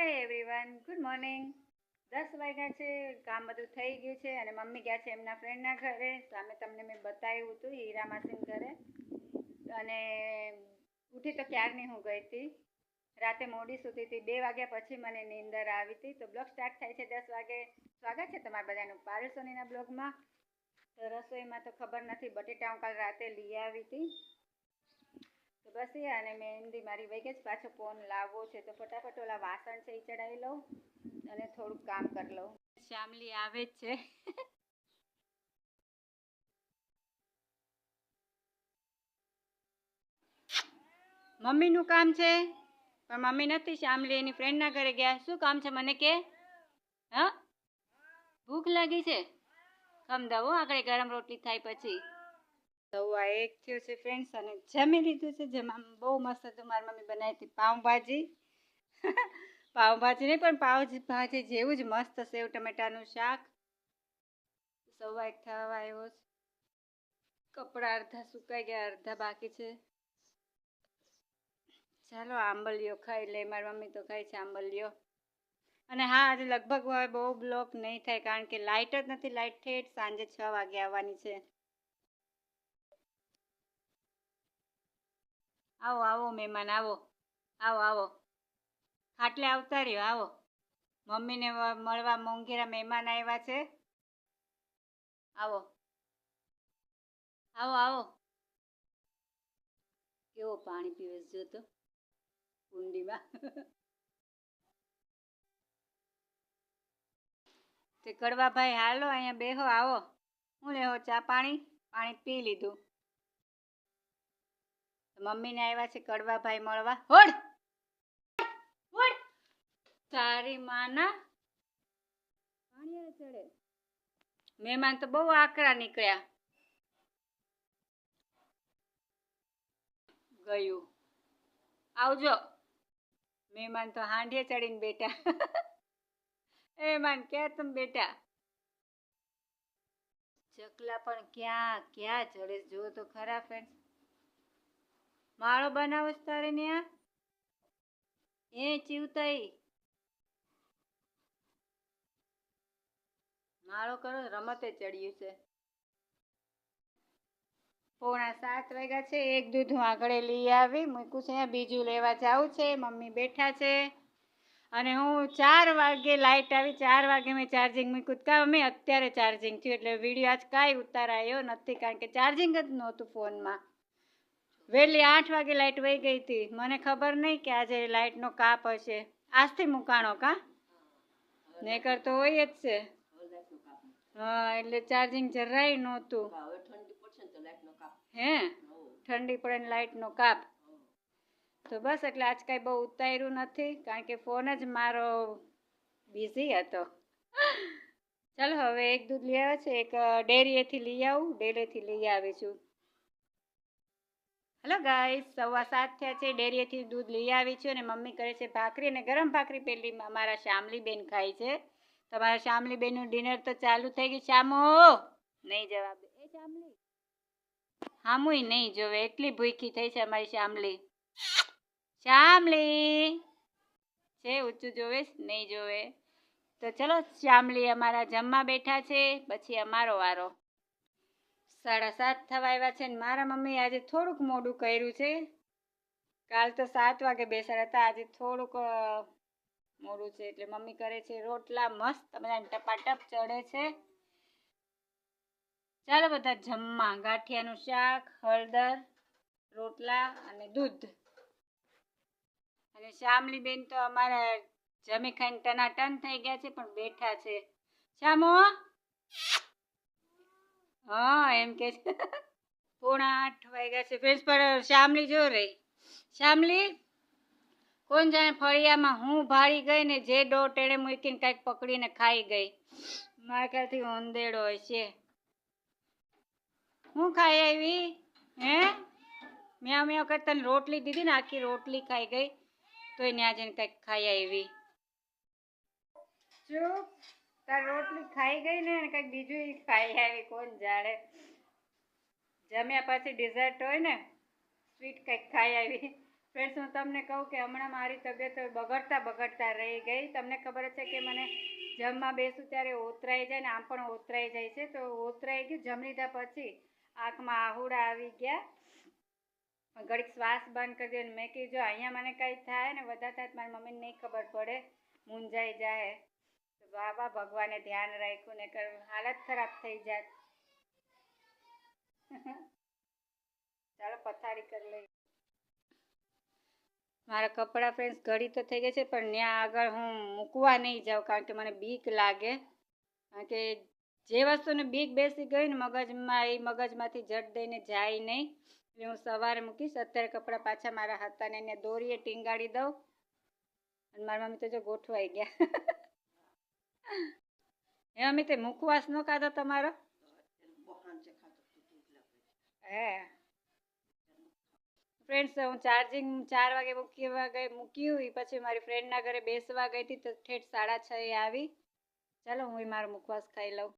Hi everyone good morning દસ વાગ્યા છે, કામ બધું થઈ ગયું છે અને મમ્મી ગયા છે એમના ફ્રેન્ડના ઘરે. સામે તમને મેં બતાવ્યું હતું હીરા માસીન ઘરે. અને ઉઠી તો ક્યારની હું ગઈ હતી. રાતે મોડી સૂતી હતી. બે વાગ્યા પછી મને નીંદર આવી હતી. તો બ્લોગ સ્ટાર્ટ થાય છે દસ વાગે. સ્વાગત છે તમારા બધાનું પારસોનીના બ્લોગમાં. તો રસોઈમાં તો ખબર નથી, બટેટા હું કાલ રાતે લઈ આવી હતી. બસ એ અને મહેંદી મારી વહી ગઈ છે. પાછો ફોન લાવવો છે તો ફટાફટ ઓલા વાસણ છે એ ચડાવી લઉં અને થોડુંક કામ કરી લઉં. શ્યામલી આવે જ છે. મમ્મીનું કામ છે? પણ મમ્મી નથી શ્યામલી, એની ફ્રેન્ડના ઘરે ગયા. શું કામ છે મને કે? હા? ભૂખ લાગી છે? ખમદાવો આગળ ગરમ રોટલી થાય પછી. તવા એક થયો છે ફ્રેન્ડ્સ અને જમી લીધું છે. જેમાં બહુ મસ્ત હતું, મારી મમ્મી બનાવી હતી પાઉંભાજી. પાઉંભાજી નહીં, પણ પાઉંભાજી ભાજી જેવું જ મસ્ત સેવ ટમેટાનું શાક. સવા એક થવા આવ્યો છે. કપડાં અડધા સુકાઈ ગયા, અડધા બાકી છે. ચાલો, આંબલીઓ ખાઈ લે મારી મમ્મી તો ખાય છે આંબલીઓ. અને હા, આજે લગભગ હવે બહુ બ્લોક નહીં થાય, કારણ કે લાઇટ જ નથી. લાઇટ ઠેઠ સાંજે છ વાગે આવવાની છે. આવો આવો મહેમાન, આવો આવો આવો. ખાટલે આવતા રહ્યો, આવો. મમ્મીને મળવા મોંઘેરા મહેમાન આવ્યા છે. આવો. આવો આવો. કેવો પાણી પીવે છે તો, કુંડીમાં. તે કડવાભાઈ, હાલો, અહીંયા બેહો, આવો. હું લેહો ચા પાણી? પાણી પી લીધું. મમ્મીને આવ્યા છે કડવાભાઈ મળવા. હોડ તારી માના મહેમાન તો બહુ આકરા નીકળ્યા. ગયું. આવજો. મહેમાન તો હાંડીએ ચડીને એ મહેમાન, ક્યાં તમે બેટા ચકલા પણ ક્યાં ક્યાં ચડે જો તો ખરા ફ્રેન્ડ તારે ન્યા? એ ચીવતાઈ માળો કરો, રમતે ચડ્યું છે. પોણા સાત વાગ્યા છે, એક દૂધ હું આગળ લઈ આવી મૂક્યું છે બીજું લેવા જાવું છે, મમ્મી બેઠા છે. અને હું ચાર વાગે લાઇટ આવી, ચાર વાગે મેં ચાર્જિંગ મૂક્યું કા મેં અત્યારે ચાર્જિંગ થયું, એટલે વીડિયો આજ કાંઈ ઉતારાયો નથી, કારણ કે ચાર્જિંગ જ નહોતું ફોનમાં. વહેલી આઠ વાગે લાઇટ વહી ગઈ હતી. મને ખબર નહીં કે આજે લાઇટનો કાપ હશે. આજથી મૂકાણો કા? નહીકર તો હોય જ છે. હા, એટલે ચાર્જિંગ જરાય નહોતું. હે? ઠંડી પડે ને લાઇટનો કાપ. તો બસ એટલે આજ કાંઈ બહુ ઉતાર્યું નથી, કારણ કે ફોન જ મારો બિઝી હતો. ચાલો, હવે એક દૂધ લઈ આવે છે. એક ડેરીએથી લઈ આવું. ડેરીથી લઈ આવી છું. હેલો ગાઈસ સવા સાત થયા છે, ડેરીએથી દૂધ લઈ આવી છું અને મમ્મી કરે છે ભાખરી અને ગરમ ભાખરી પેલી મારા શ્યામલીબેન ખાય છે. તમારા શ્યામલીબેનનું ડિનર તો ચાલુ થઈ ગયું. શ્યામો નહીં જવાબ એ શ્યામલી હામુય નહીં જોવે. એટલી ભૂખી થઈ છે અમારી શ્યામલી શ્યામલી છે ઊંચું જોવે નહીં જોવે. તો ચલો શ્યામલી અમારા જમવા બેઠા છે. પછી અમારો વારો. સાડા સાત થવા આવ્યા છે ને મારા મમ્મી આજે થોડુંક મોડું કર્યું છે. કાલ તો સાત વાગે બેસાડ્યા હતા. આજે થોડુંક મોડું છે એટલે મમ્મી કરે છે રોટલા મસ્ત. બધા ટપાટપ ચડે છે. ચાલો બધા જમવા. ગાંઠિયાનું શાક, હળદર, રોટલા અને દૂધ. અને શ્યામલી બેન તો અમારા જમી ખાઈને ટનાટન થઈ ગયા છે, પણ બેઠા છે. શ્યામો હા, એમ કે પોણા આઠ વાગ્યા છે. ફેસ પર શ્યામલી જો રહી શ્યામલી, કોણ જાણે ફળિયામાં હું ભાળી ગઈ ને જે ડો ટેણે મૂકીને કાંઈક પકડીને ખાઈ ગઈ. મારા ખ્યાલથી ઉંદેડો છે હું ખાઈ આવી? હે? મેં મેં વખત તને રોટલી દીધી ને આખી રોટલી ખાઈ ગઈ. તોય ત્યાં જઈને કંઈક ખાઈ આવી. ચૂપ તાર રોટલી ખાઈ ગઈ ને કંઈક બીજું ખાઈ આવી, કોણ જાણે. જમ્યા પછી ડિઝર્ટ હોય ને સ્વીટ કંઈક ખાઈ આવી. ફ્રેન્ડ્સ હું તમને કહું કે હમણાં મારી તબિયત બગડતા બગડતા રહી ગઈ. તમને ખબર છે કે મને જમવા બેસું ત્યારે ઓતરાઈ જાય ને, આમ પણ ઓતરાઈ જાય છે. તો ઓતરાઈ ગયું, જમી લીધા પછી આંખમાં આહુડા આવી ગયા. ઘડીક શ્વાસ બંધ કરી દો મેં કીધું અહીંયા મને કંઈ થાય ને, વધારે થાય મારી મમ્મીને નહીં ખબર પડે. મૂંઝાઈ જાય બાબા ભગવાને ધ્યાન રાખ્યું ને હાલત ખરાબ થઈ જાત ચાલો, પથારી કરી લઈ મારા કપડાં ફ્રેન્ડ્સ ઘડી તો થઈ ગઈ છે, પણ ત્યાં આગળ હું મૂકવા નહીં જાઉં, કારણ કે મને બીક લાગે. કારણ કે જે વસ્તુને બીક બેસી ગઈ ને મગજમાં, એ મગજમાંથી જટ દઈને જાય નહીં. એટલે હું સવારે મૂકીશ, અત્યારે કપડાં પાછા મારા હતા ને એને દોરીએ, ટીંગાડી દઉં. અને મારા મમ્મી તો જો ગોઠવાઈ ગયા. હે અમે તે મુખવાસ નો ખાધો તમારો? હે. ફ્રેન્ડ્સ હું ચાર્જિંગ ચાર વાગે મૂકવા ગઈ, મૂક્યું પછી મારી ફ્રેન્ડના ઘરે બેસવા ગઈ હતી તો ઠેઠ સાડા છ એ આવી. ચાલો, હું મારો મુખવાસ ખાઈ લઉં.